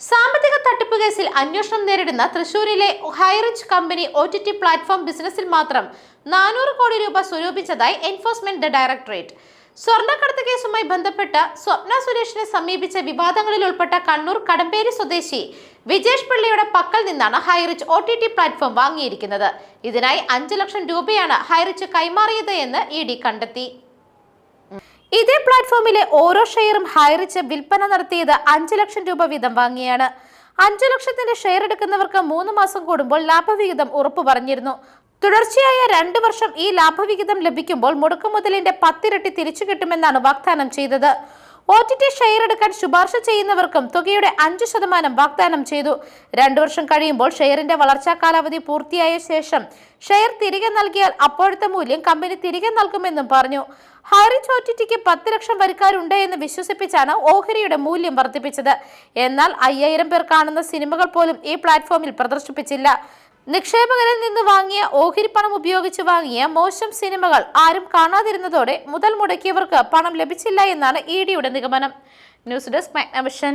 സാമ്പത്തിക തട്ടിപ്പ് കേസിൽ അന്വേഷണം നേരിടുന്ന തൃശൂരിലെ Highrich company O T T platform ബിസിനസ്സിൽ മാത്രം നാനൂറ് കോടി രൂപ സ്വരൂപിച്ചതായി എൻഫോഴ്സ്മെന്റ് ഡയറക്ടറേറ്റ്. സ്വർണക്കടത്ത് കേസുമായി ബന്ധപ്പെട്ട് സ്വപ്ന സുരേഷിനെ സമീപിച്ച വിവാദങ്ങളിൽ ഉൾപ്പെട്ട കണ്ണൂർ കടമ്പേരി സ്വദേശി വിജേഷ് പിള്ളയുടെ പക്കൽ നിന്നാണ് Highrich O T T platform വാങ്ങിയിരിക്കുന്നത്. ഇതിനായി അഞ്ച് ലക്ഷം രൂപയാണ് ഹൈറിച്ച് കൈമാറിയത് എന്ന് ഇ ഡി കണ്ടെത്തി. ഇതേ പ്ലാറ്റ്ഫോമിലെ ഓരോ ഷെയറും ഹൈറിച്ച് വിൽപ്പന നടത്തിയത് അഞ്ചു ലക്ഷം രൂപ വീതം വാങ്ങിയാണ്. അഞ്ചു ലക്ഷത്തിന്റെ ഷെയർ എടുക്കുന്നവർക്ക് മൂന്ന് മാസം കൂടുമ്പോൾ ലാഭവിഹിതം ഉറപ്പു പറഞ്ഞിരുന്നു. തുടർച്ചയായ രണ്ടു വർഷം ഈ ലാഭവിഹിതം ലഭിക്കുമ്പോൾ മുടക്കുമുതലിന്റെ പത്തിരട്ടി തിരിച്ചു കിട്ടുമെന്നാണ് വാഗ്ദാനം ചെയ്തത്. ഒ ടി ടി ഷെയർ എടുക്കാൻ ശുപാർശ ചെയ്യുന്നവർക്കും തുകയുടെ അഞ്ചു ശതമാനം വാഗ്ദാനം ചെയ്തു. രണ്ടു വർഷം കഴിയുമ്പോൾ ഷെയറിന്റെ വളർച്ചാ കാലാവധി പൂർത്തിയായ ശേഷം ഷെയർ തിരികെ നൽകിയാൽ അപ്പോഴത്തെ മൂല്യം കമ്പനി തിരികെ നൽകുമെന്നും പറഞ്ഞു. ഹൈറിച്ച് ഒ ടി ടിക്ക് പത്ത് ലക്ഷം വരിക്കാരുണ്ട് എന്ന് വിശ്വസിപ്പിച്ചാണ് ഓഹരിയുടെ മൂല്യം വർദ്ധിപ്പിച്ചത്. എന്നാൽ അയ്യായിരം പേർ കാണുന്ന സിനിമകൾ പോലും ഈ പ്ലാറ്റ്ഫോമിൽ പ്രദർശിപ്പിച്ചില്ല. നിക്ഷേപകരിൽ നിന്ന് വാങ്ങിയ ഓഹരി പണം ഉപയോഗിച്ച് വാങ്ങിയ മോശം സിനിമകൾ ആരും കാണാതിരുന്നതോടെ മുതൽ മുടക്കിയവർക്ക് പണം ലഭിച്ചില്ല എന്നാണ് ഇ ഡിയുടെ നിഗമനം. News desk Magnavision.